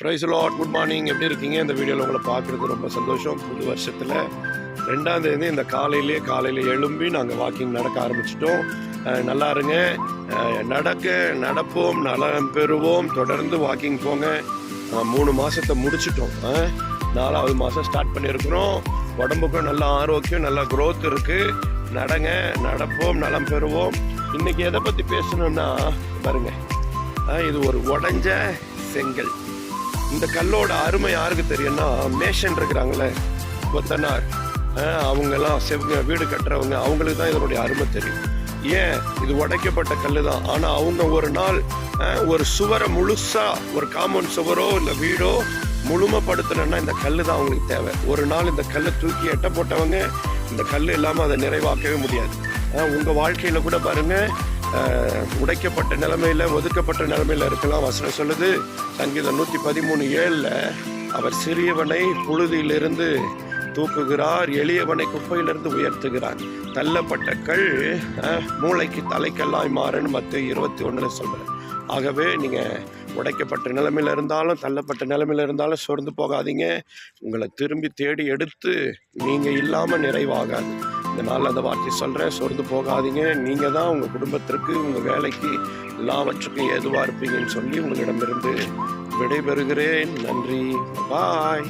Price lot good morning எப்படி இருக்கீங்க? இந்த வீடியோவில் உங்களை பார்க்குறது ரொம்ப சந்தோஷம். புது வருஷத்தில் ரெண்டாம் தேதி இந்த காலையிலே காலையில் எழும்பி நாங்கள் வாக்கிங் நடக்க ஆரம்பிச்சிட்டோம். நல்லா இருங்க. நடக்க நடப்போம் நலம் பெறுவோம். தொடர்ந்து வாக்கிங் போங்க. மூணு மாதத்தை முடிச்சிட்டோம். நாலாவது மாதம் ஸ்டார்ட் பண்ணியிருக்கிறோம். உடம்புக்கும் நல்ல ஆரோக்கியம் நல்ல க்ரோத் இருக்குது நடங்க நடப்போம் நலம் பெறுவோம். இன்றைக்கி எதை பற்றி பேசணும்னா பாருங்க. இது ஒரு உடஞ்ச செங்கல். இந்த கல்லோட அருமை யாருக்கு தெரியும்னா மேஷன் இருக்கிறாங்களே கொத்தனார் அவங்கெல்லாம் செவங்க வீடு கட்டுறவங்க அவங்களுக்கு தான் இதனுடைய அருமை தெரியும். ஏன்? இது உடைக்கப்பட்ட கல் தான் ஆனால் அவங்க ஒரு நாள் ஒரு சுவரை முழுசாக ஒரு காம்பவுண்ட் சுவரோ இல்லை வீடோ முழுமைப்படுத்தணும்னா இந்த கல் தான் அவங்களுக்கு தேவை. ஒரு நாள் இந்த கல்லை தூக்கி எட்ட போட்டவங்க இந்த கல் இல்லாமல் அதை நிறைவாக்கவே முடியாது. உங்கள் வாழ்க்கையில் கூட பாருங்கள் உடைக்கப்பட்ட நிலைமையில் ஒதுக்கப்பட்ட நிலைமையில் இருக்கலாம். வசனம் சொல்லுது சங்கீதம் நூற்றி பதிமூணு ஏழில் அவர் சிறியவனை புழுதியிலிருந்து தூக்குகிறார் எளியவனை குப்பையிலிருந்து உயர்த்துகிறார். தள்ளப்பட்ட கல் மூளைக்கு தலைக்கெல்லாம் மாறுன்னு மற்ற இருபத்தி ஒன்றில் சொல்கிறேன் ஆகவே நீங்கள் உடைக்கப்பட்ட நிலைமையில் இருந்தாலும் தள்ளப்பட்ட நிலைமையில் இருந்தாலும் சோர்ந்து போகாதீங்க. உங்களை திரும்பி தேடி எடுத்து நீங்கள் இல்லாமல் நிறைவாகாது. இந்த அந்த வார்த்தை சொல்கிறேன் சோர்ந்து போகாதீங்க. நீங்கள் தான் உங்கள் குடும்பத்திற்கு உங்கள் வேலைக்கு எல்லாவற்றுக்கும் ஏதுவா இருப்பீங்கன்னு சொல்லி உங்களிடமிருந்து விடைபெறுகிறேன். நன்றி. பாய்.